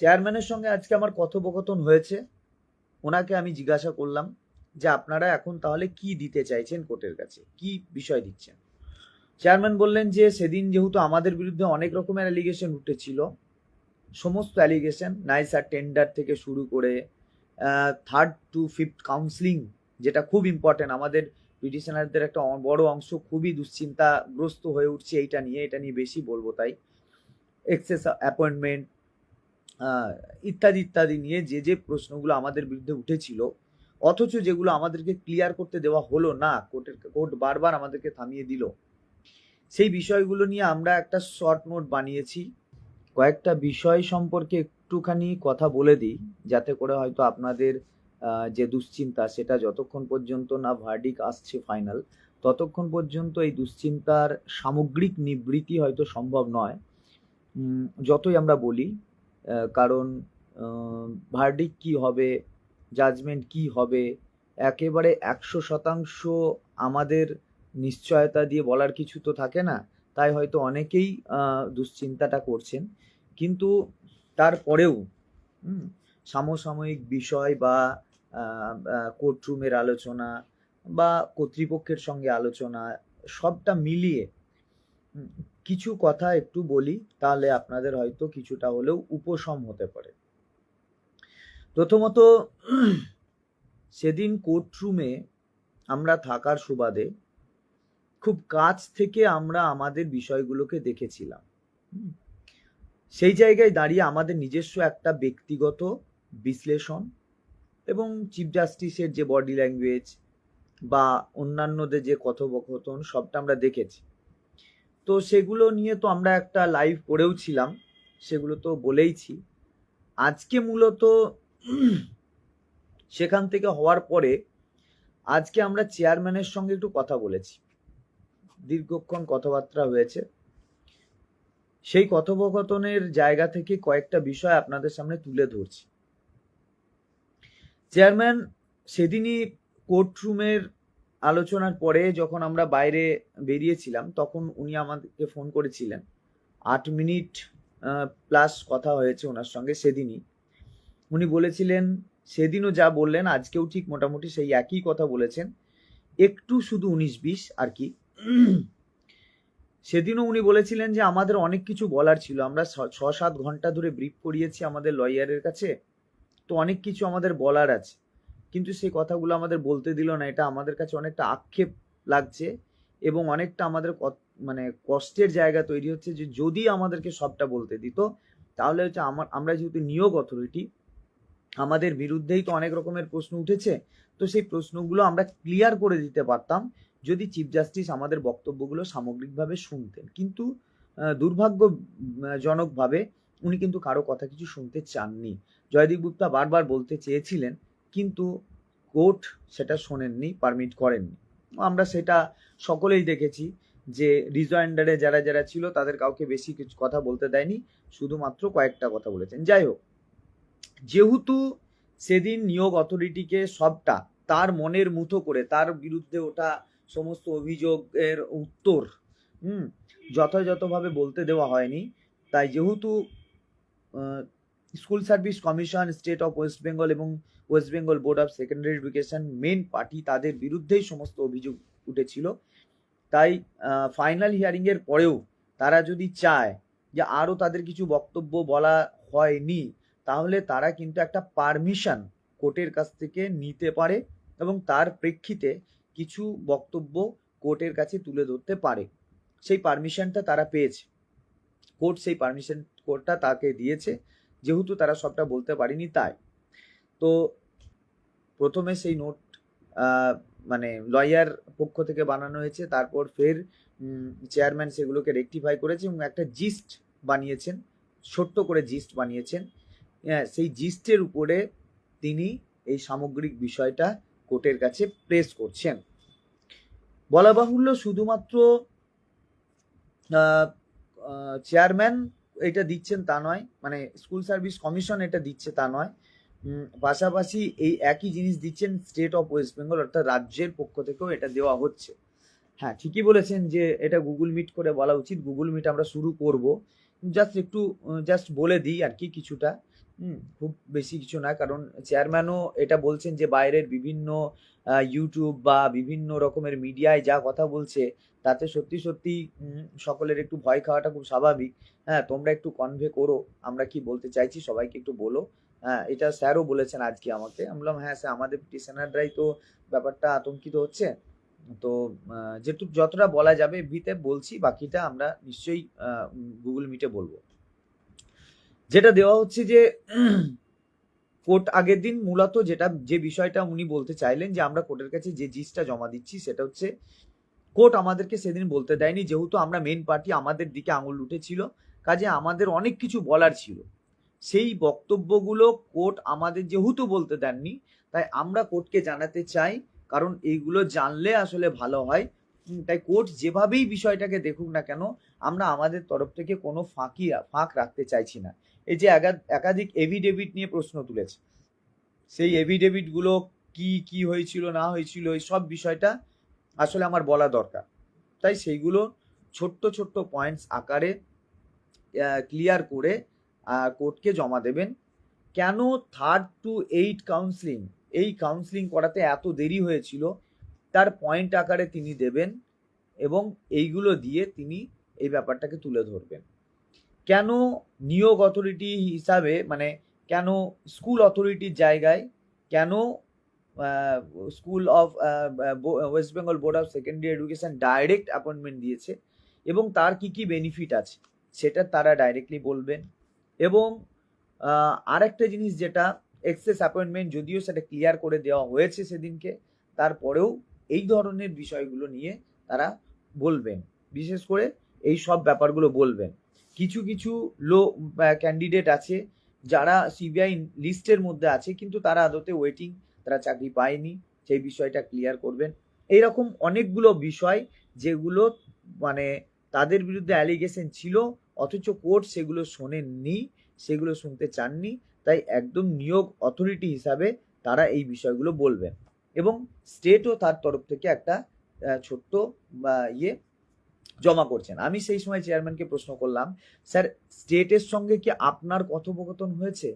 চেয়ারম্যানের সঙ্গে আজকে আমার কথোপকথন হয়েছে। ওনাকে আমি জিজ্ঞাসা করলাম যে আপনারা এখন তাহলে কি দিতে চাইছেন কোর্টের কাছে? কি বিষয় দিচ্ছেন? চেয়ারম্যান বললেন যে সেদিন যেহেতু আমাদের বিরুদ্ধে অনেক রকমের অ্যালিগেশন উঠেছিল, সমস্ত অ্যালিগেশন নাইসার টেন্ডার থেকে শুরু করে থার্ড টু ফিফথ কাউন্সিলিং যেটা খুব ইম্পর্টেন্ট আমাদের পিটিশনারদের একটা বড় অংশ খুবই দুশ্চিন্তাগ্রস্ত হয়ে উঠছে এইটা নিয়ে, এটা নিয়ে বেশি বলব তাই। এক্সেস অ্যাপয়েন্টমেন্ট ইত্যাদি ইত্যাদি নিয়ে যে যে প্রশ্নগুলো আমাদের বিরুদ্ধে উঠেছিল, অথচ যেগুলো আমাদেরকে ক্লিয়ার করতে দেওয়া হলো না, কোর্টের, কোর্ট বারবার আমাদেরকে থামিয়ে দিল। সেই বিষয়গুলো নিয়ে আমরা একটা শর্ট নোট বানিয়েছি। কয়েকটা বিষয় সম্পর্কে একটুখানি কথা বলে দিই, যাতে করে হয়তো আপনাদের যে দুশ্চিন্তা সেটা যতক্ষণ পর্যন্ত না ভার্ডিক আসছে ফাইনাল ততক্ষণ পর্যন্ত এই দুশ্চিন্তার সামগ্রিক নিবৃত্তি হয়তো সম্ভব নয়। যতই আমরা বলি কারণ ভার্ডিক কি হবে জাজমেন্ট কি হবে, একেবারে একশো শতাংশ আমাদের নিশ্চয়তা দিয়ে বলার কিছু তো থাকে না, তাই হয়তো অনেকেই দুশ্চিন্তাটা করছেন। কিন্তু তারপরেও সমসাময়িক বিষয় বা কোর্টরুমের আলোচনা বা কর্তৃপক্ষের সঙ্গে আলোচনা সবটা মিলিয়ে কিছু কথা একটু বলি, তাহলে আপনাদের হয়তো কিছুটা হলেও উপশম হতে পারে। প্রথমত, সেদিন কোর্টরুমে আমরা থাকার সুবাদে খুব কাছ থেকে আমরা আমাদের বিষয়গুলোকে দেখেছিলাম। সেই জায়গায় দাঁড়িয়ে আমাদের নিজস্ব একটা ব্যক্তিগত বিশ্লেষণ এবং চিফ জাস্টিসের যে বডি ল্যাঙ্গুয়েজ বা অন্যান্যদের যে কথোপকথন, সবটা আমরা দেখেছি। তো সেগুলো নিয়ে তো আমরা একটা লাইভ করেও ছিলাম, সেগুলো তো বলেইছি। আজকে মূলত সেখান থেকে হওয়ার পরে আজকে আমরা চেয়ারম্যানের সঙ্গে একটু কথা বলেছি। দীর্ঘক্ষণ কথাবার্তা হয়েছে। সেই কথোপকথনের জায়গা থেকে কয়েকটা বিষয় আপনাদের সামনে তুলে ধরছি। চেয়ারম্যান সেদিনই কোর্টরুমের আলোচনার পরে যখন আমরা বাইরে বেরিয়েছিলাম, তখন উনি আমাদেরকে ফোন করেছিলেন। আট মিনিট প্লাস কথা হয়েছে ওনার সঙ্গে সেদিনই। উনি বলেছিলেন, সেদিনও যা বললেন, আজকেও ঠিক মোটামুটি সেই একই কথা বলেছেন। একটু শুধু উনিশ বিশ আর কি। সেদিনও উনি বলেছিলেন যে, আমাদের অনেক কিছু বলার ছিল। আমরা ছ- সাত ঘণ্টা ধরে ব্রিফ করিয়েছি আমাদের লয়ারের কাছে। তো অনেক কিছু আমাদের বলার আছে। কিন্তু সেই কথাগুলো আমাদের বলতে দিল না। এটা আমাদের কাছে অনেকটা আক্ষেপ লাগছে এবং অনেকটা আমাদের মানে কষ্টের জায়গা তৈরি হচ্ছে যে যদি আমাদেরকে সবটা বলতে দিত, তাহলে হচ্ছে আমার, আমরা যেহেতু নিয়োগ অথরিটি, আমাদের বিরুদ্ধেই তো অনেক রকমের প্রশ্ন উঠেছে। তো সেই প্রশ্নগুলো আমরা ক্লিয়ার করে দিতে পারতাম যদি চিফ জাস্টিস আমাদের বক্তব্যগুলো সামগ্রিকভাবে শুনতেন। কিন্তু দুর্ভাগ্যজনকভাবে উনি কিন্তু কারও কথা কিছু শুনতে চাননি। জয়দীপ গুপ্তা বারবার বলতে চেয়েছিলেন কিন্তু কোর্ট সেটা শোনেননি, পারমিট করেননি। আমরা সেটা সকলেই দেখেছি যে রিজয়েন্ডারে যারা যারা ছিল তাদের কাউকে বেশি কিছু কথা বলতে দেয়নি, শুধুমাত্র কয়েকটা কথা বলেছেন। যাই হোক, যেহেতু সেদিন নিয়োগ অথরিটিকে সবটা তার মনের মুঠো করে, তার বিরুদ্ধে ওঠা সমস্ত অভিযোগের উত্তর, হুম, যথাযথভাবে বলতে দেওয়া হয়নি, তাই যেহেতু school service commission, state of West Bengal এবং West Bengal board of secondary education main party তাদের বিরুদ্ধেই সমস্ত অভিযোগ উঠেছিল। তাই ফাইনাল হিয়ারিংয়ের পরেও তারা যদি চায় যে আরও তাদের কিছু বক্তব্য বলা হয়নি, তাহলে তারা কিন্তু একটা পারমিশন কোর্টের কাছ থেকে নিতে পারে এবং তার প্রেক্ষিতে কিছু বক্তব্য কোর্টের কাছে তুলে ধরতে পারে। সেই পারমিশনটা তারা পেয়েছে। কোর্ট সেই পারমিশন কোর্টটা তাকে দিয়েছে, যেহেতু তারা সবটা বলতে পারেনি তাই। তো প্রথমে সেই নোট মানে লয়ার পক্ষ থেকে বানানো হয়েছে তারপর ফের চেয়ারম্যান সেগুলোকে রেকটিফাই করেছে এবং একটা জিস্ট বানিয়েছেন ছোট্ট করে জিস্ট বানিয়েছেন। হ্যাঁ, সেই জিস্টের উপরে তিনি এই সামগ্রিক বিষয়টা কোর্টের কাছে প্রেস করছেন। বলা বাহুল্য শুধুমাত্র চেয়ারম্যান এটা দিচ্ছেন তা নয় মানে স্কুল সার্ভিস কমিশন এটা দিচ্ছে তা নয় পাশাপাশি এই একই জিনিস দিচ্ছেন স্টেট অফ ওয়েস্ট বেঙ্গল অর্থাৎ রাজ্যের পক্ষ থেকেও এটা দেওয়া হচ্ছে। হ্যাঁ ঠিকই বলেছেন যে এটা গুগল মিট করে বলা উচিত। গুগল মিট আমরা শুরু করব। জাস্ট একটু জাস্ট বলে দিই আর কি কিছুটা। খুব বেশি কিছু না, কারণ চেয়ারম্যানও এটা বলছেন যে বাইরের বিভিন্ন ইউটিউব বা বিভিন্ন রকমের মিডিয়ায় যা কথা বলছে, তাতে সত্যি সত্যি সকলের একটু ভয় খাওয়াটা খুব স্বাভাবিক। হ্যাঁ তোমরা একটু কনভে করো, আমরা কি বলতে চাইছি সবাইকে একটু বলো। হ্যাঁ এটা স্যারও বলেছেন আজকে আমাকে। আমি বললাম হ্যাঁ স্যার, আমাদের পিটিশনাররাই তো ব্যাপারটা আতঙ্কিত হচ্ছে। তো যেটুকু, যতটা বলা যাবে, ভিতে বলছি, বাকিটা আমরা নিশ্চয়ই গুগল মিটে বলব। যেটা দেওয়া হচ্ছে যে, কোর্ট আগের দিন মূলত যেটা, যে বিষয়টা উনি বলতে চাইলেন যে, আমরা কোর্টের কাছে যে জিনিসটা জমা দিচ্ছি, সেটা হচ্ছে, কোর্ট আমাদেরকে সেদিন বলতে দেয়নি, যেহেতু আমরা মেন পার্টি আমাদের দিকে আঙুল উঠেছিল, কাজে আমাদের অনেক কিছু বলার ছিল। সেই বক্তব্যগুলো কোর্ট আমাদের যেহেতু বলতে দেননি, তাই আমরা কোর্টকে জানাতে চাই, কারণ এইগুলো জানলে আসলে ভালো হয়। তাই কোর্ট যেভাবেই বিষয়টাকে দেখুক না কেন, আমরা আমাদের তরফ থেকে কোনো ফাঁকি, ফাঁক রাখতে চাইছি না। এই যে একা- একাধিক এভিডেভিট নিয়ে প্রশ্ন তুলেছে, সেই এভিডেভিটগুলো কি কি হয়েছিল, না হয়েছিল, এই সব বিষয়টা আসলে আমার বলা দরকার। তাই সেইগুলো ছোট্ট ছোট্ট পয়েন্টস আকারে ক্লিয়ার করে কোর্টকে জমা দেবেন। কেন থার্ড টু এইট কাউন্সিলিং এই কাউন্সিলিং করাতে এত দেরি হয়েছিল, তার পয়েন্ট আকারে তিনি দেবেন এবং এইগুলো দিয়ে তিনি এই ব্যাপারটাকে তুলে ধরবেন। কেন নিয়োগ অথরিটি হিসাবে মানে কেন স্কুল অথরিটির জায়গায়, কেন school of West Bengal board of secondary education direct appointment দিয়েছে এবং তার কি কি বেনিফিট আছে, সেটা তারা ডাইরেক্টলি বলবেন। এবং আরেকটা জিনিস যেটা এক্সেস অ্যাপয়েন্টমেন্ট যদিও সেটা ক্লিয়ার করে দেওয়া হয়েছে সেদিনকে, তারপরেও এই ধরনের বিষয়গুলো নিয়ে তারা বলবেন। বিশেষ করে এই সব ব্যাপারগুলো বলবেন। কিছু কিছু লো ক্যান্ডিডেট আছে যারা সিবিআই লিস্টের মধ্যে আছে, কিন্তু তারা আদতে ওয়েটিং তারা চাকরি পায়নি, সেই বিষয়টা ক্লিয়ার করবেন। এইরকম অনেকগুলো বিষয় যেগুলো মানে তাদের বিরুদ্ধে অ্যালিগেশন ছিল অথচ কোর্ট সেগুলো শোনেননি, সেগুলো শুনতে চাননি, তাই একদম নিয়োগ অথরিটি হিসাবে তারা এই বিষয়গুলো বলবেন এবং স্টেটও তার তরফ থেকে একটা ছোট্ট ইয়ে জমা করছেন। আমি সেই সময় চেয়ারম্যানকে প্রশ্ন করলাম, স্যার স্টেটের সঙ্গে কি আপনার কথোপকথন হয়েছে?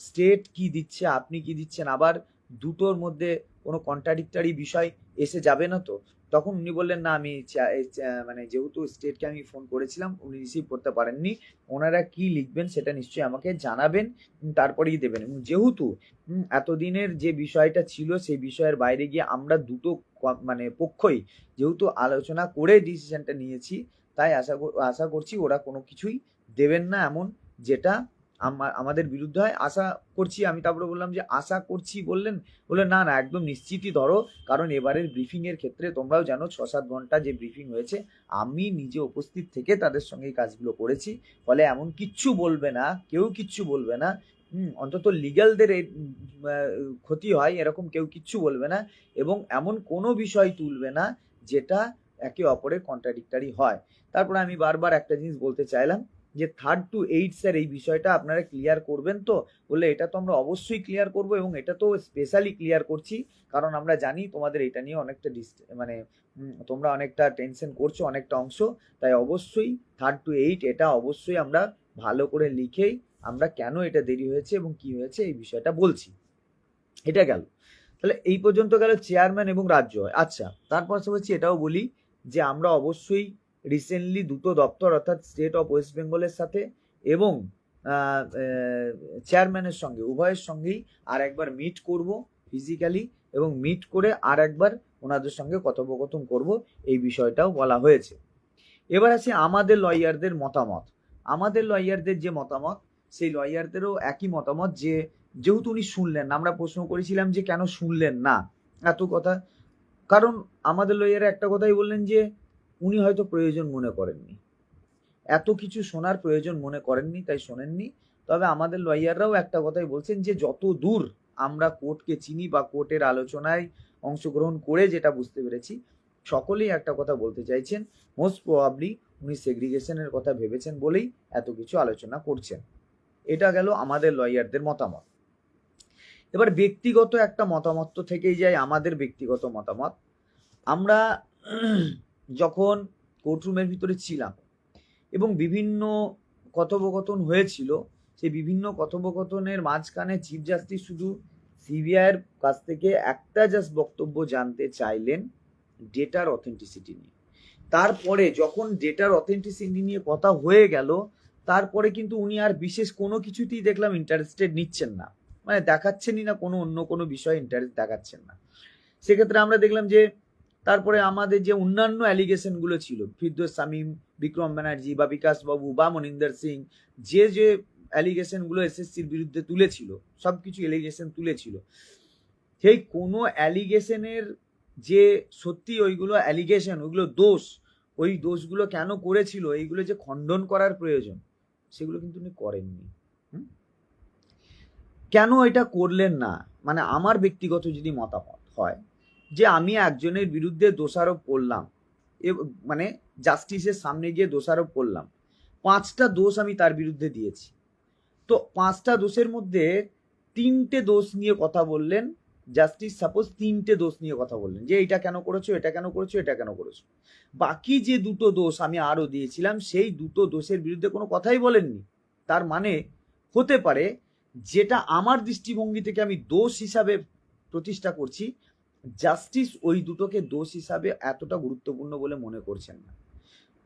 স্টেট কি দিচ্ছে, আপনি কি দিচ্ছেন? আবার দুটোর মধ্যে কোনো কন্ট্রাডিক্টারি বিষয় এসে যাবে না তো? তখন উনি বললেন, না, আমি মানে যেহেতু স্টেটকে আমি ফোন করেছিলাম, উনি রিসিভ করতে পারেননি। ওনারা কি লিখবেন সেটা নিশ্চয়ই আমাকে জানাবেন তারপরেই দেবেন। যেহেতু এতদিনের যে বিষয়টা ছিল, সেই বিষয়ের বাইরে গিয়ে আমরা দুটো মানে পক্ষই যেহেতু আলোচনা করে ডিসিশনটা নিয়েছি, তাই আশা আশা করছি ওরা কোনো কিছুই দেবেন না এমন যেটা আমাদের বিরুদ্ধে হয়, আশা করছি, আমি তারপরে বললাম যে আশা করছি বললেন বলে না না, একদম নিশ্চিতই ধরো, কারণ এবারের ব্রিফিং এর ক্ষেত্রে তোমরাও জানো ছ সাত ঘণ্টা যে ব্রিফিং হয়েছে, আমি নিজে উপস্থিত থেকে তাদের সঙ্গে কাজগুলো করেছি, ফলে এমন কিচ্ছু বলবে না, কেউ কিচ্ছু বলবে না অন্তত লিগ্যালদের ক্ষতি হয়, এরকম কেউ কিচ্ছু বলবে না, এবং এমন কোনো বিষয় তুলবে না, যেটা একে অপরের কন্ট্রাডিক্টারি হয়। তারপরে আমি বারবার একটা জিনিস বলতে চাইলাম যে থার্ড টু এইট স্যার এই বিষয়টা আপনারা ক্লিয়ার করবেন তো? বলে এটা তো আমরা অবশ্যই ক্লিয়ার করব এবং এটা তো স্পেশালি ক্লিয়ার করছি, কারণ আমরা জানি তোমাদের এটা নিয়ে অনেকটা ডিস মানে তোমরা অনেকটা টেনশন করছ, অনেকটা অংশ। তাই অবশ্যই থার্ড টু এইট এটা অবশ্যই আমরা ভালো করে লিখেই আমরা কেন এটা দেরি হয়েছে এবং কি হয়েছে এই বিষয়টা বলছি। এটা গেল। তাহলে এই পর্যন্ত গেল চেয়ারম্যান এবং রাজ্য আচ্ছা তার পাশাপাশি এটাও বলি যে আমরা অবশ্যই রিসেন্টলি দুটো দপ্তর, অর্থাৎ স্টেট অফ ওয়েস্ট বেঙ্গলের সাথে এবং চেয়ারম্যানের সঙ্গে, উভয়ের সঙ্গেই আর একবার মিট করব ফিজিক্যালি এবং মিট করে আর একবার ওনাদের সঙ্গে কথোপকথন করব, এই বিষয়টাও বলা হয়েছে। এবার আছে আমাদের লয়ারদের মতামত। আমাদের লয়ারদের যে মতামত, সেই লয়ারদেরও একই মতামত যে, যেহেতু উনি শুনলেন না, আমরা প্রশ্ন করেছিলাম যে কেন শুনলেন না, এত কথা। কারণ আমাদের লয়ারে একটা কথাই বললেন যে উনি হয়তো প্রয়োজন মনে করেননি। এত কিছু শোনার প্রয়োজন মনে করেননি, তাই শোনেননি। তবে আমাদের লয়াররাও একটা কথাই বলছেন যে, যত দূর আমরা কোর্টকে চিনি বা কোর্টের আলোচনায় অংশগ্রহণ করে যেটা বুঝতে পেরেছি, সকলেই একটা কথা বলতে চাইছেন। মোস্ট প্রবাবলি উনি সেগ্রিগেশনের কথা ভেবেছেন বলেই এত কিছু আলোচনা করছেন। এটা গেল আমাদের লয়ারদের মতামত। এবার ব্যক্তিগত একটা মতামত তো থেকেই যায়, আমাদের ব্যক্তিগত মতামত। আমরা যখন কোর্টরুমের ভিতরে ছিলাম এবং বিভিন্ন কথোপকথন হয়েছিল, সেই বিভিন্ন কথোপকথনের মাঝখানে চিফ জাস্টিস শুধু সিবিআইয়ের কাছ থেকে একটা জাস্ট বক্তব্য জানতে চাইলেন ডেটার অথেন্টিসিটি নিয়ে। তারপরে যখন ডেটার অথেন্টিসিটি নিয়ে কথা হয়ে গেল, তারপরে কিন্তু উনি আর বিশেষ কোনো কিছুতেই দেখলাম ইন্টারেস্টেড নিচ্ছেন না। মানে দেখাচ্ছেনই না, কোনো অন্য কোনো বিষয়ে ইন্টারেস্ট দেখাচ্ছেন না। সেক্ষেত্রে আমরা দেখলাম যে তারপরে আমাদের যে অন্যান্য অ্যালিগেশনগুলো ছিল, ফিরদোস সামিম বিক্রম ব্যানার্জি বা বিকাশ বাবু বা মনিন্দর সিং, যে যে অ্যালিগেশনগুলো এসএসসির বিরুদ্ধে তুলেছিল সব কিছু অ্যালিগেশন তুলেছিল, সেই কোনো অ্যালিগেশনের যে সত্যি ওইগুলো অ্যালিগেশন ওইগুলো দোষ, ওই দোষগুলো কেন করেছিল, এইগুলো যে খণ্ডন করার প্রয়োজন, সেগুলো কিন্তু উনি করেননি? কেন এটা করলেন না মানে আমার ব্যক্তিগত যদি মতামত হয় যে আমি একজনের বিরুদ্ধে দোষারোপ করলাম, এব- মানে জাস্টিসের সামনে গিয়ে দোষারোপ করলাম, পাঁচটা দোষ আমি তার বিরুদ্ধে দিয়েছি। তো পাঁচটা দোষের মধ্যে তিনটে দোষ নিয়ে কথা বললেন জাস্টিস সাপোজ তিনটে দোষ নিয়ে কথা বললেন, যে এটা কেন করেছ, এটা কেন করেছ, এটা কেন করেছ। বাকি যে দুটো দোষ আমি আরও দিয়েছিলাম, সেই দুটো দোষের বিরুদ্ধে কোনো কথাই বলেননি। তার মানে হতে পারে যেটা আমার দৃষ্টিভঙ্গি থেকে আমি দোষ হিসাবে প্রতিষ্ঠা করছি জাস্টিস ওই দুটোকে দোষ হিসাবে এতটা গুরুত্বপূর্ণ বলে মনে করছেন না।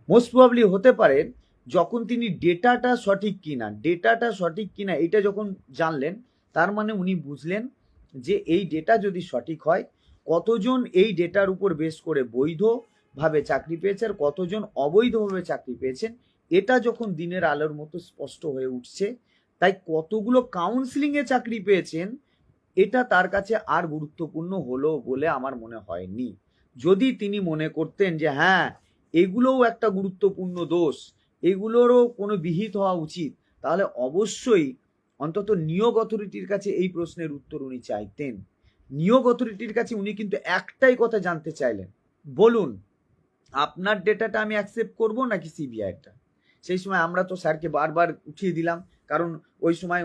মোস্ট প্রবাবলি হতে পারে যখন তিনি ডেটাটা সঠিক কিনা, ডেটাটা সঠিক কিনা এটা যখন জানলেন, তার মানে উনি বুঝলেন যে এই ডেটা যদি সঠিক হয়, কতজন এই ডেটার উপর বেস করে বৈধভাবে চাকরি পেয়েছে আর কতজন অবৈধভাবে চাকরি পেয়েছেন এটা যখন দিনের আলোর মতো স্পষ্ট হয়ে উঠছে, তাই কতগুলো কাউন্সিলিংয়ে চাকরি পেয়েছেন এটা তার কাছে আর গুরুত্বপূর্ণ হলো বলে আমার মনে হয়নি। যদি তিনি মনে করতেন যে হ্যাঁ এগুলোও একটা গুরুত্বপূর্ণ দোষ, এগুলোরও কোনো বিহিত হওয়া উচিত, তাহলে অবশ্যই অন্তত নিয়োগ অথরিটির কাছে এই প্রশ্নের উত্তর উনি চাইতেন। নিয়োগ অথরিটির কাছে উনি কিন্তু একটাই কথা জানতে চাইলেন। বলুন, আপনার ডেটাটা আমি অ্যাকসেপ্ট করব নাকি সিবিআইটা সেই সময় আমরা তো স্যারকে বারবার উঠিয়ে দিলাম, কারণ ওই সময়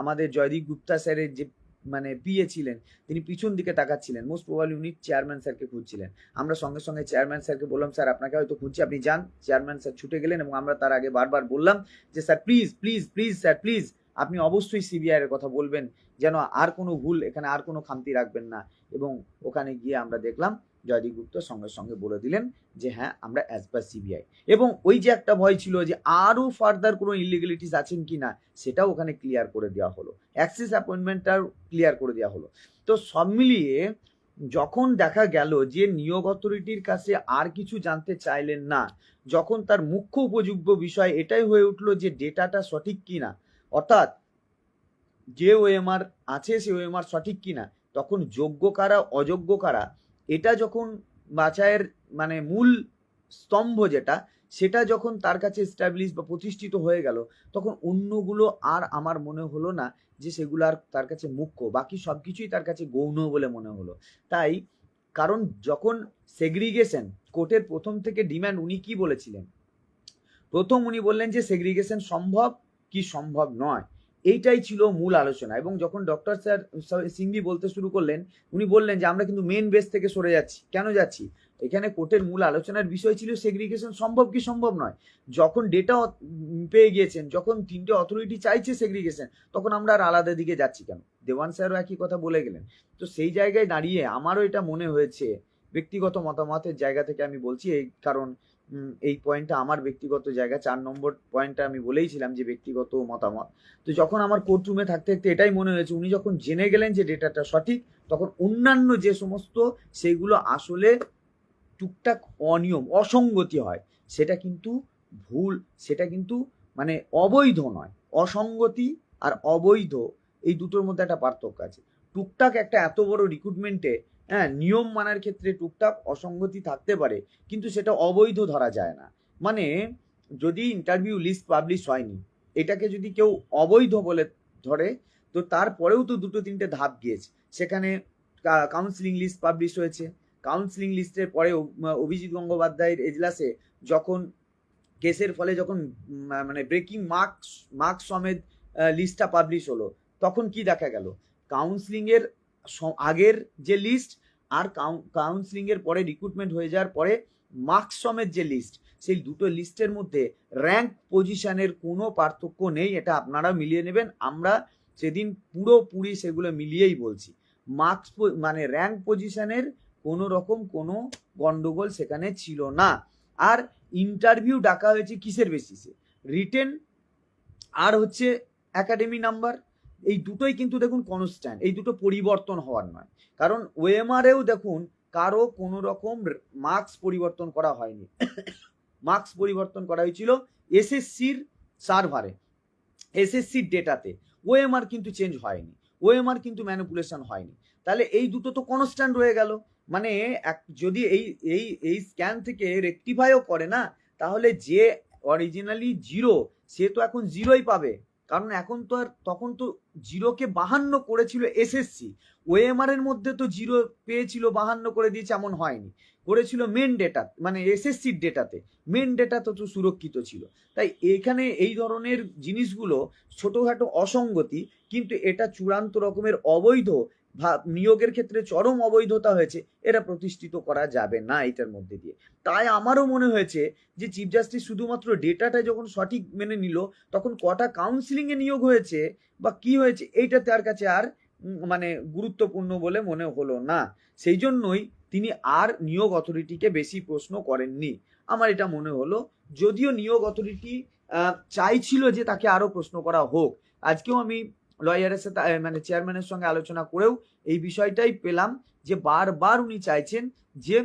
আমাদের জয়দীপ গুপ্তা স্যারের যে মানে পিএ ছিলেন তিনি পিছন দিকে তাকাচ্ছিলেন। মোস্ট প্রবাবলি উনি চেয়ারম্যান স্যারকে খুঁজছিলেন। আমরা সঙ্গে সঙ্গে চেয়ারম্যান স্যারকে বললাম স্যার আপনাকে হয়তো খুঁজছি। আপনি যান। চেয়ারম্যান স্যার ছুটে গেলেন এবং আমরা তার আগে বারবার বললাম যে sir please please please sir please আপনি অবশ্যই সিবিআই এর কথা বলবেন। যেন আর কোনো ভুল এখানে আর কোনো খামতি রাখবেন না। এবং ওখানে গিয়ে আমরা দেখলাম জয়দীপ গুপ্ত সঙ্গে সঙ্গে বলে দিলেন যে হ্যাঁ আমরা অ্যাজ পার সিবিআই এবং ওই যে একটা ভয় ছিল যে, আরও ফার্দার কোনো ইলিগেলিটিস আছেন কি না? সেটাও ওখানে ক্লিয়ার করে দেওয়া হলো। অ্যাক্সিস অ্যাপয়েন্টমেন্টটাও ক্লিয়ার করে দেওয়া হলো। তো সব মিলিয়ে যখন দেখা গেল যে, নিয়োগ অথরিটির কাছে আর কিছু জানতে চাইলেন না, যখন তার মুখ্য উপযোগ্য বিষয় এটাই হয়ে উঠল যে ডেটাটা সঠিক কিনা অর্থাৎ যে ওএমআর আছে, সে ওএমআর সঠিক কিনা তখন যোগ্য কারা, অযোগ্য কারা এটা যখন বাছাইয়ের মানে মূল স্তম্ভ যেটা, সেটা যখন তার কাছে এস্টাবলিশ বা প্রতিষ্ঠিত হয়ে গেল, তখন অন্যগুলো আর আমার মনে হলো না যে সেগুলো আর তার কাছে মুখ্য। বাকি সব কিছুই তার কাছে গৌণ বলে মনে হলো। তাই কারণ যখন সেগ্রিগেশন কোর্টের প্রথম থেকে ডিম্যান্ড উনি কি বলেছিলেন? প্রথম উনি বললেন যে সেগ্রিগেশন সম্ভব কি সম্ভব নয়। এইটাই ছিল মূল আলোচনা। এবং যখন ডক্টর স্যার সিংভি বলতে শুরু করলেন, উনি বললেন যে, আমরা কিন্তু মেন বেস থেকে সরে যাচ্ছি। কেন যাচ্ছি? এখানে কোর্টের মূল আলোচনার বিষয় ছিল সেগ্রিগেশন সম্ভব কি সম্ভব নয়? যখন ডেটা পেয়ে গিয়েছেন, যখন তিনটে অথরিটি চাইছে সেগ্রিগেশন তখন আমরা আর আলাদা দিকে যাচ্ছি কেন? দেওয়ান স্যারও একই কথা বলে গেলেন। তো সেই জায়গায় দাঁড়িয়ে আমারও এটা মনে হয়েছে, ব্যক্তিগত মতামতের জায়গা থেকে আমি বলছি, এই কারণ এই পয়েন্টটা আমার ব্যক্তিগত জায়গা চার নম্বর পয়েন্টটা আমি বলেইছিলাম যে ব্যক্তিগত মতামত। তো যখন আমার কোর্টরুমে থাকতে থাকতে এটাই মনে হয়েছে, উনি যখন জেনে গেলেন যে ডেটাটা সঠিক, তখন অন্যান্য যে সমস্ত, সেগুলো আসলে টুকটাক অনিয়ম, অসঙ্গতি হয়। সেটা কিন্তু ভুল, সেটা কিন্তু মানে অবৈধ নয়। অসঙ্গতি আর অবৈধ, এই দুটোর মধ্যে একটা পার্থক্য আছে। টুকটাক একটা এত বড় রিক্রুটমেন্টে হ্যাঁ নিয়ম মানার ক্ষেত্রে টুকটাক অসঙ্গতি থাকতে পারে, কিন্তু সেটা অবৈধ ধরা যায় না। মানে যদি ইন্টারভিউ লিস্ট পাবলিশ হয়নি, এটাকে যদি কেউ অবৈধ বলে ধরে, তো তারপরেও তো দুটো তিনটে ধাপ গিয়েছে। সেখানে কাউন্সিলিং লিস্ট পাবলিশ হয়েছে। কাউন্সিলিং লিস্টের পরে অভিজিৎ গঙ্গোপাধ্যায়ের এজলাসে যখন কেসের ফলে যখন মানে ব্রেকিং মার্কস মার্কস সমেত লিস্টটা পাবলিশ হলো, তখন কি দেখা গেল? কাউন্সিলিং এর স- আগের যে লিস্ট আর কাউন্সিলিং এর পরে রিক্রুটমেন্ট হয়ে যাওয়ার পরে মার্কস সমেত যে লিস্ট সেই দুটো লিস্টের মধ্যে র্যাঙ্ক পজিশনের কোনো পার্থক্য নেই, এটা আপনারা মিলিয়ে নেবেন। আমরা সেদিন পুরোপুরি সেগুলো মিলিয়েই বলছি। মার্কস মানে র্যাঙ্ক পজিশনের কোনো রকম কোনো গন্ডগোল সেখানে ছিল না। আর ইন্টারভিউ ডাকা হয়েছে কিসের বেসিসে রিটেন আর হচ্ছে একাডেমি নাম্বার এই দুটোই কিন্তু দেখুন কনস্ট্যান্ট এই দুটো পরিবর্তন হওয়ার নয়। কারণ ওএমআরেও দেখুন কারও কোনো রকম মার্কস পরিবর্তন করা হয়নি। মার্কস পরিবর্তন করা হয়েছিল এসএসসির সার্ভারে এসএসসির ডেটাতে ওএমআর কিন্তু চেঞ্জ হয়নি ওএমআর কিন্তু ম্যানিপুলেশন হয়নি। তাহলে এই দুটো তো কনস্ট্যান্ট রয়ে গেল। মানে এক, যদি এই এই এই স্ক্যান থেকে রেক্টিফাইও করে না, তাহলে যে অরিজিনালি জিরো সে তো এখন জিরোই পাবে। কারণ এখন তো আর তখন তো জিরোকে বাহান্ন করেছিল এসএসসি ওএমআর এর মধ্যে তো জিরো পেয়েছিল, বাহান্ন করে দিয়েছে এমন হয়নি। করেছিল মেন ডেটা মানে এসএসসির ডেটাতে মেন ডেটা তো সুরক্ষিত ছিল। তাই এখানে এই ধরনের জিনিসগুলো ছোটোখাটো অসঙ্গতি, কিন্তু এটা চূড়ান্ত রকমের অবৈধ নিয়োগের ক্ষেত্রে চরম অবৈধতা হয়েছে, এটা প্রতিষ্ঠিত করা যাবে না এটার মধ্যে দিয়ে। তাই আমারও মনে হয়েছে যে চিফ জাস্টিস শুধুমাত্র ডেটাটা যখন সঠিক মেনে নিল, তখন কটা কাউন্সিলিং এ নিয়োগ হয়েছে বা কি হয়েছে, এইটা তার কাছে আর মানে গুরুত্বপূর্ণ বলে মনে হলো না। সেই জন্যই তিনি আর নিয়োগ অথরিটিকে বেশি প্রশ্ন করেননি। আমার এটা মনে হলো, যদিও নিয়োগ অথরিটি চাইছিল যে তাকে আরও প্রশ্ন করা হোক, আজকেও আমি লয়ারের সাথে মানে চেয়ারম্যানের সঙ্গে আলোচনা করেও এই বিষয়টাই পেলাম যে বারবার উনি চাইছেন যে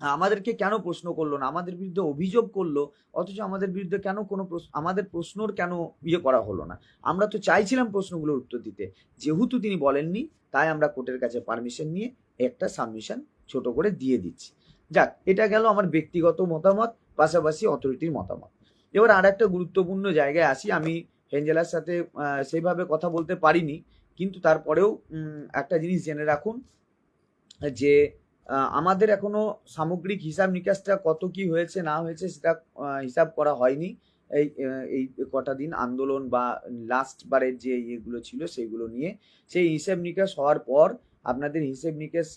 আমাদেরকে কেন প্রশ্ন করল না, আমাদের বিরুদ্ধে অভিযোগ করল, অথচ আমাদের বিরুদ্ধে কেন কোনো প্রশ্ন, আমাদের প্রশ্নর কেন ইয়ে করা হলো না। আমরা তো চাইছিলাম প্রশ্নগুলোর উত্তর দিতে, যেহেতু তিনি বলেননি, তাই আমরা কোর্টের কাছে পারমিশন নিয়ে একটা সাবমিশন ছোট করে দিয়ে দিচ্ছি। যাক, এটা গেল আমার ব্যক্তিগত মতামত, পাশাপাশি অথরিটির মতামত। এবার আর একটা গুরুত্বপূর্ণ জায়গায় আসি, আমি হেঞ্জেলার সাথে সেইভাবে কথা বলতে পারিনি, কিন্তু তারপরেও একটা জিনিস জেনে রাখুন, যে আমাদের এখনও সামগ্রিক হিসাব নিকাশটা কত কি হয়েছে, না হয়েছে, সেটা হিসাব করা হয়নি। এই এই কটা দিন আন্দোলন বা লাস্ট বারের যে ইয়েগুলো ছিল, সেগুলো নিয়ে, সেই হিসেব নিকাশ হওয়ার পর আপনাদের হিসেব নিকাশ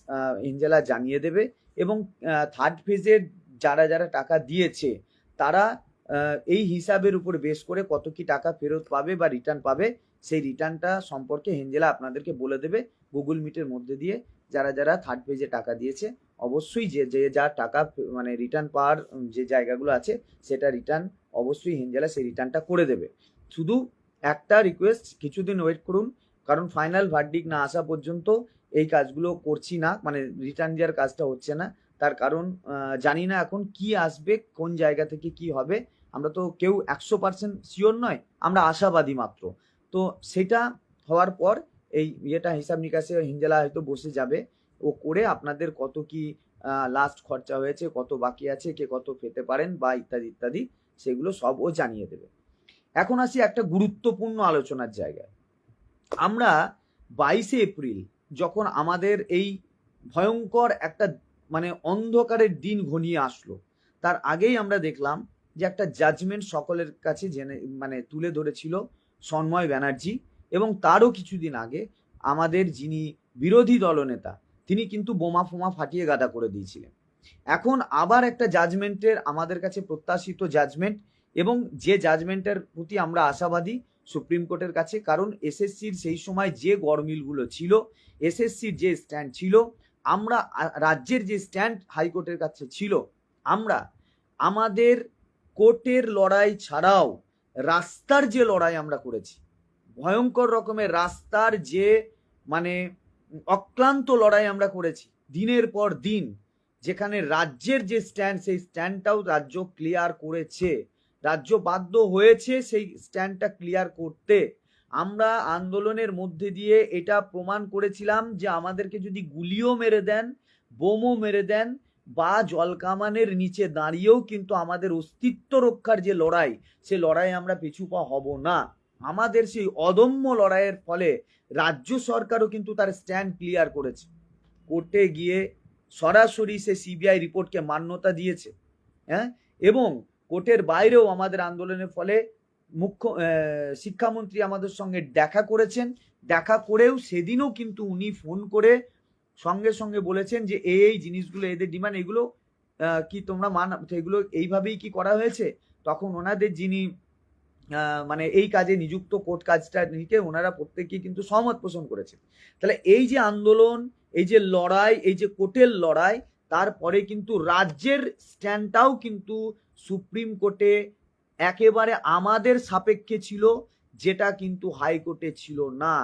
এঞ্জেলা জানিয়ে দেবে এবং থার্ড ফেজের যারা যারা টাকা দিয়েছে, তারা এই হিসাবের উপর বেশ করে কত কি টাকা ফেরত পাবে বা রিটার্ন পাবে, সেই রিটার্নটা সম্পর্কে হেঞ্জেলা আপনাদেরকে বলে দেবে গুগল মিটের মধ্যে দিয়ে। যারা যারা থার্ড পেজে টাকা দিয়েছে, অবশ্যই যে যে, যা টাকা মানে রিটার্ন পাওয়ার যে জায়গাগুলো আছে, সেটা রিটার্ন অবশ্যই হেঞ্জেলা সেই রিটার্নটা করে দেবে। শুধু একটা রিকোয়েস্ট কিছুদিন ওয়েট করুন, কারণ ফাইনাল ভার্ডিক না আসা পর্যন্ত এই কাজগুলো করছি না মানে রিটার্ন দেওয়ার কাজটা হচ্ছে না। তার কারণ জানি না এখন কি আসবে, কোন জায়গা থেকে কি হবে। আমরা তো কেউ একশো পার্সেন্ট শিওর নয়, আমরা আশাবাদী মাত্র। তো সেটা হওয়ার পর এই ইয়েটা হিসাব নিকাশে হিঞ্জেলা হয়তো বসে যাবে। ও করে আপনাদের কত কি লাস্ট খরচা হয়েছে, কত বাকি আছে, কে কত পেতে পারেন বা ইত্যাদি ইত্যাদি, সেগুলো সব ও জানিয়ে দেবে। এখন আসি একটা গুরুত্বপূর্ণ আলোচনার জায়গায়। আমরা বাইশে এপ্রিল যখন আমাদের এই ভয়ঙ্কর একটা মানে অন্ধকারের দিন ঘনিয়ে আসলো। তার আগেই আমরা দেখলাম যে একটা জাজমেন্ট সকলের কাছে জেনে মানে তুলে ধরেছিল সন্ময় ব্যানার্জি এবং তারও কিছুদিন আগে আমাদের যিনি বিরোধী দলনেতা, তিনি কিন্তু বোমা ফোমা ফাটিয়ে গাদা করে দিয়েছিলেন। এখন আবার একটা জাজমেন্টের আমাদের কাছে প্রত্যাশিত জাজমেন্ট এবং যে জাজমেন্টের প্রতি আমরা আশাবাদী সুপ্রিম কোর্টের কাছে, কারণ এসএসসির সেই সময় যে গরমিলগুলো ছিল, এসএসসির যে স্ট্যান্ড ছিল আমরা রাজ্যের যে স্ট্যান্ড হাইকোর্টের কাছে ছিল, আমরা আমাদের কোর্টের লড়াই ছাড়াও রাস্তার যে লড়াই আমরা করেছি, ভয়ঙ্কর রকমের রাস্তার যে মানে অক্লান্ত লড়াই আমরা করেছি, দিনের পর দিন, যেখানে রাজ্যের যে স্ট্যান্ড সেই স্ট্যান্ডটাও রাজ্য ক্লিয়ার করেছে। রাজ্য বাধ্য হয়েছে সেই স্ট্যান্ডটা ক্লিয়ার করতে। আমরা আন্দোলনের মধ্যে দিয়ে এটা প্রমাণ করেছিলাম যে আমাদেরকে যদি গুলিও মেরে দেন, বোমও মেরে দেন, বা জলকামানের নিচে দাঁড়িয়েও কিন্তু আমাদের অস্তিত্ব রক্ষার যে লড়াই, সে লড়াই আমরা পিছু পা হব না। আমাদের সেই অদম্য লড়াইয়ের ফলে রাজ্য সরকারও কিন্তু তার স্ট্যান্ড ক্লিয়ার করেছে। কোর্টে গিয়ে সরাসরি সে সিবিআই রিপোর্টকে মান্যতা দিয়েছে হ্যাঁ? এবং কোর্টের বাইরেও আমাদের আন্দোলনের ফলে মুখ্য শিক্ষামন্ত্রী আমাদের সঙ্গে দেখা করেছেন। দেখা করেও সেদিনও কিন্তু উনি ফোন করে সঙ্গে সঙ্গে বলেছেন যে এই এই জিনিসগুলো, এদের ডিমান্ড, এগুলো কি তোমরা মান, এগুলো এইভাবেই কি করা হয়েছে? তখন ওনাদের যিনি মানে এই কাজে নিযুক্ত কোর্ট কাজটা নিতে ওনারা প্রত্যেকেই কিন্তু সহমত পোষণ করেছেন। তাহলে এই যে আন্দোলন, এই যে লড়াই, এই যে কোর্টের লড়াই, তারপরে কিন্তু রাজ্যের স্ট্যান্ডটাও কিন্তু সুপ্রিম কোর্টে একেবারে আমাদের সাপেক্ষে ছিল, যেটা কিন্তু হাইকোর্টে ছিল না।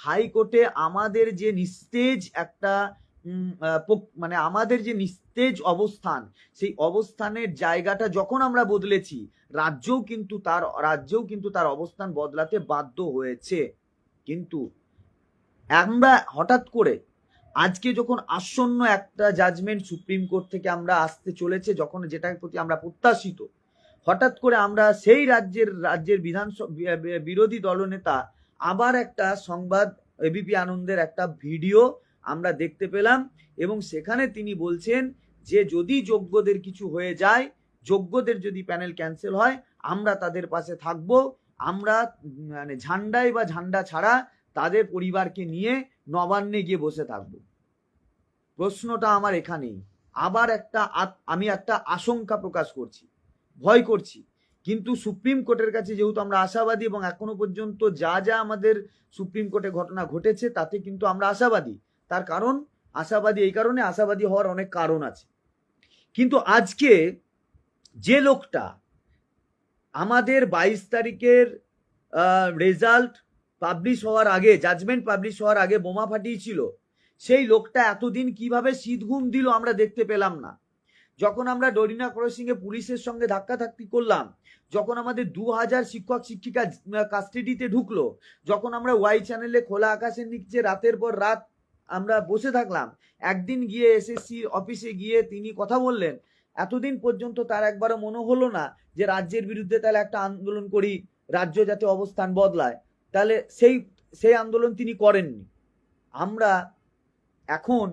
হাইকোর্টে আমাদের যে নিস্তেজ একটা মানে আমাদের যে নিস্তেজ অবস্থান, সেই অবস্থানের জায়গাটা যখন আমরা বদলেছি, রাজ্যও কিন্তু তার, রাজ্যও কিন্তু তার অবস্থান বদলাতে বাধ্য হয়েছে। কিন্তু আমরা হঠাৎ করে আজকে যখন আসন্ন একটা জাজমেন্ট সুপ্রিম কোর্ট থেকে আমরা আসতে চলেছে, যখন যেটার প্রতি আমরা প্রত্যাশিত হঠাৎ করে আমরা সেই রাজ্যের রাজ্যের বিধানসভা বিরোধী দলনেতা আবার একটা সংবাদ এবিপি আনন্দের একটা ভিডিও আমরা দেখতে পেলাম এবং সেখানে তিনি বলছেন যে যদি যোগ্যদের কিছু হয়ে যায়, যোগ্যদের যদি প্যানেল ক্যান্সেল হয়, আমরা তাদের পাশে থাকব। আমরা মানে ঝান্ডায় বা ঝান্ডা ছাড়া তাদের পরিবারকে নিয়ে নবান্নে গিয়ে বসে থাকব। প্রশ্নটা আমার এখানেই। আবার একটা আমি একটা আশঙ্কা প্রকাশ করছি। ভয় করছি। কিন্তু সুপ্রিম কোর্টের কাছে যেহেতু আমরা আশাবাদী এবং এখনও পর্যন্ত যা যা আমাদের সুপ্রিম কোর্টে ঘটনা ঘটেছে, তাতে কিন্তু আমরা আশাবাদী। তার কারণ, আশাবাদী এই কারণে, আশাবাদী হওয়ার অনেক কারণ আছে। কিন্তু আজকে যে লোকটা আমাদের বাইশ তারিখের রেজাল্ট পাবলিশ হওয়ার আগে জাজমেন্ট পাবলিশ হওয়ার আগে বোমা ফাটিয়েছিল, সেই লোকটা এতদিন কীভাবে শীত দিল আমরা দেখতে পেলাম না। যখন আমরা ডরিনা ক্রসিং এ পুলিশের সঙ্গে ধাক্কাধাক্কি করলাম, যখন আমাদের দু হাজার শিক্ষক, শিক্ষিকা কাস্টাডিতে ঢুকলো, যখন আমরা ওয়াই চ্যানেলে খোলা আকাশের নিচে রাতের পর রাত আমরা বসে থাকলাম, একদিন গিয়ে এসএসসি অফিসে গিয়ে তিনি কথা বললেন, এতদিন পর্যন্ত তার একবারও মনে হলো না যে রাজ্যের বিরুদ্ধে তাহলে একটা আন্দোলন করি, রাজ্য যাতে অবস্থান বদলায়। তাহলে সেই সেই আন্দোলন তিনি করেননি। আমরা এখন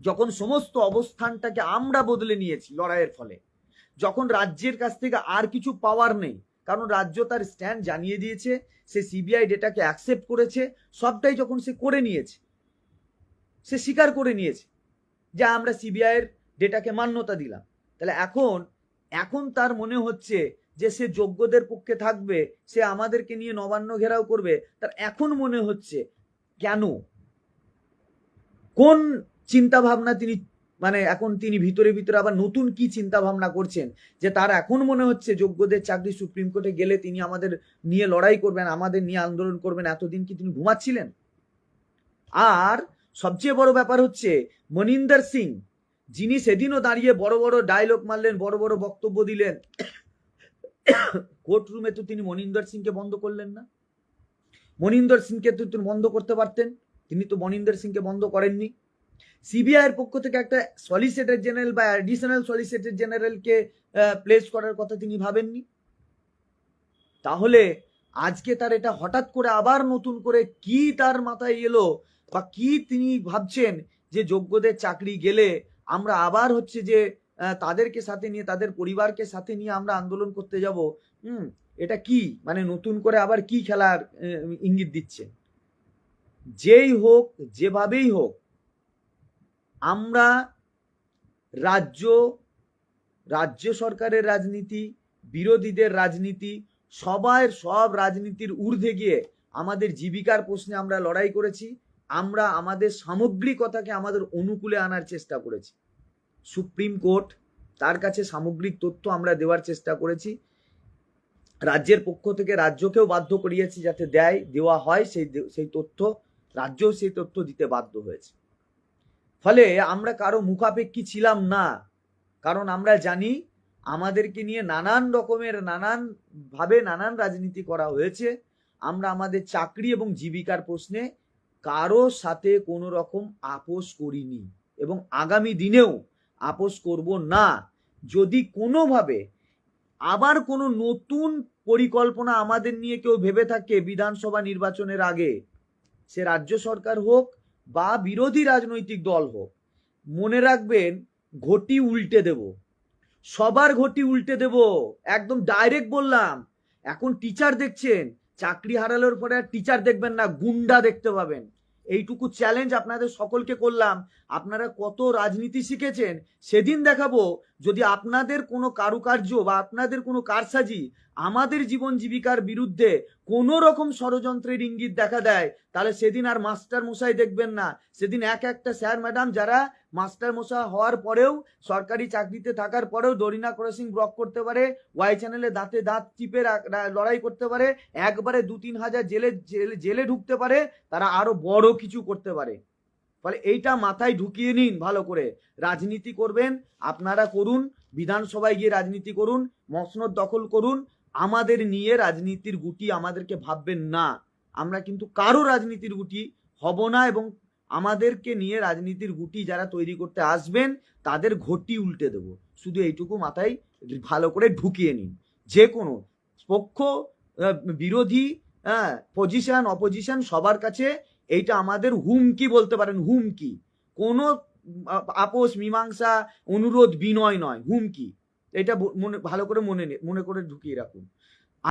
যখন সমস্ত অবস্থানটাকে আমরা বদলে নিয়েছি লড়াইয়ের ফলে, যখন রাজ্যের কাছ থেকে আর কিছু পাওয়ার নেই, কারণ রাজ্য তার স্ট্যান্ড জানিয়ে দিয়েছে, সে সিবিআই ডেটাকে অ্যাকসেপ্ট করেছে, সবটাই যখন সে করে নিয়েছে, সে স্বীকার করে নিয়েছে যে আমরা সিবিআইয়ের ডেটাকে মান্যতা দিলাম। তাহলে এখন এখন তার মনে হচ্ছে যে সে যোগ্যদের পক্ষে থাকবে, সে আমাদেরকে নিয়ে নবান্ন ঘেরাও করবে, তার এখন মনে হচ্ছে কেন? কোন চিন্তা ভাবনা তিনি মানে এখন তিনি ভিতরে ভিতরে আবার নতুন কি চিন্তা ভাবনা করছেন? যে তার এখন মনে হচ্ছে যোগ্যদের চাকরি সুপ্রিম কোর্টে গেলে তিনি আমাদের নিয়ে লড়াই করবেন, আমাদের নিয়ে আন্দোলন করবেন, এতদিন কি তিনি ঘুমাচ্ছিলেন? আর সবচেয়ে বড় ব্যাপার হচ্ছে, মনিন্দর সিং, যিনি সেদিনও দাঁড়িয়ে বড় বড় ডায়লগ মারলেন, বড় বড় বক্তব্য দিলেন কোর্ট রুমে তো তিনি মনিন্দর সিংকে বন্ধ করলেন না। মনিন্দর সিংকে তো তিনি বন্ধ করতে পারতেন, তিনি তো মনিন্দর সিংকে বন্ধ করেননি। সিবিআই এর পক্ষ থেকে একটা সলিসিটর জেনারেল বা অ্যাডিশনাল সলিসিটর জেনারেলকে প্লেস করার কথা তিনি ভাবেননি? তাহলে আজকে তার এটা হঠাৎ করে আবার নতুন করে কি তার মাথায় এলো বা কি তিনি ভাবছেন যে যোগ্যদের চাকরি গেলে আমরা আবার হচ্ছে যে তাদেরকে সাথে নিয়ে, তাদের পরিবারকে সাথে নিয়ে আমরা আন্দোলন করতে যাব? হুম, এটা কি? মানে নতুন করে আবার কি খেলার ইঙ্গিত দিচ্ছে? যেই হোক, যেভাবেই হোক আমরা রাজ্য রাজ্য সরকারের রাজনীতি, বিরোধীদের রাজনীতি সবার সব রাজনীতির ঊর্ধ্বে গিয়ে আমাদের জীবিকার প্রশ্নে আমরা লড়াই করেছি, আমরা আমাদের সামগ্রিকতাকে আমাদের অনুকূলে আনার চেষ্টা করেছি। সুপ্রিম কোর্ট, তার কাছে সামগ্রিক তথ্য আমরা দেওয়ার চেষ্টা করেছি। রাজ্যের পক্ষ থেকে রাজ্যকেও বাধ্য করিয়েছি যাতে দেয়, দেওয়া হয় সেই সেই তথ্য, রাজ্যও সেই তথ্য দিতে বাধ্য হয়েছে। ফলে আমরা কারও মুখাপেক্ষী ছিলাম না। কারণ আমরা জানি আমাদেরকে নিয়ে নানান রকমের, নানান ভাবে নানান রাজনীতি করা হয়েছে। আমরা আমাদের চাকরি এবং জীবিকার প্রশ্নে কারও সাথে কোনো রকম আপোষ করিনি এবং আগামী দিনেও আপোষ করব না। যদি কোনোভাবে আবার কোনো নতুন পরিকল্পনা আমাদের নিয়ে কেউ ভেবে থাকে বিধানসভা নির্বাচনের আগে, সে রাজ্য সরকার হোক বা বিরোধী রাজনৈতিক দল হোক, মনে রাখবেন ঘটি উল্টে দেব। সবার ঘটি উল্টে দেব। একদম ডাইরেক্ট বললাম। এখন টিচার দেখছেন, চাকরি হারানোর পরে আর টিচার দেখবেন না, গুন্ডা দেখতে পাবেন। এইটুকু চ্যালেঞ্জ আপনাদের সকলকে করলাম। আপনারা কত রাজনীতি শিখেছেন, সেদিন দেখাবো। যদি আপনাদের কোনো কারুকার্য বা আপনাদের কোনো কারসাজি আমাদের জীবন জীবিকার বিরুদ্ধে কোনো রকম ষড়যন্ত্রের ইঙ্গিত দেখা দেয়, তাহলে সেদিন আর মাস্টার মশাই দেখবেন না। সেদিন এক একটা স্যার, ম্যাডাম যারা মাস্টার মশাই হওয়ার পরেও, সরকারি চাকরিতে থাকার পরেও দরিনা ক্রসিং ব্লক করতে পারে, ওয়াই চ্যানেলে দাঁতে দাঁত চিপে লড়াই করতে পারে, একবারে দু তিন হাজার জেলে জেলে ঢুকতে পারে, তারা আরও বড় কিছু করতে পারে। ফলে এইটা মাথায় ঢুকিয়ে নিন ভালো করে। রাজনীতি করবেন, আপনারা করুন, বিধানসভায় গিয়ে রাজনীতি করুন, মসনদ দখল করুন আমাদের নিয়ে রাজনীতির গুটি আমাদেরকে ভাববেন না। আমরা কিন্তু কারও রাজনীতির গুটি হব না এবং আমাদেরকে নিয়ে রাজনীতির গুটি যারা তৈরি করতে আসবেন, তাদের ঘটি উল্টে দেব। শুধু এইটুকু মাথায় ভালো করে ঢুকিয়ে নিন। যে কোনো পক্ষ বিরোধী হ্যাঁ পজিশন অপোজিশন সবার কাছে এইটা আমাদের হুমকি বলতে পারেন, হুমকি। কোনো আপোষ, মীমাংসা, অনুরোধ, বিনয় নয়, হুমকি। এটা মনে ভালো করে মনে মনে করে ঢুকিয়ে রাখুন।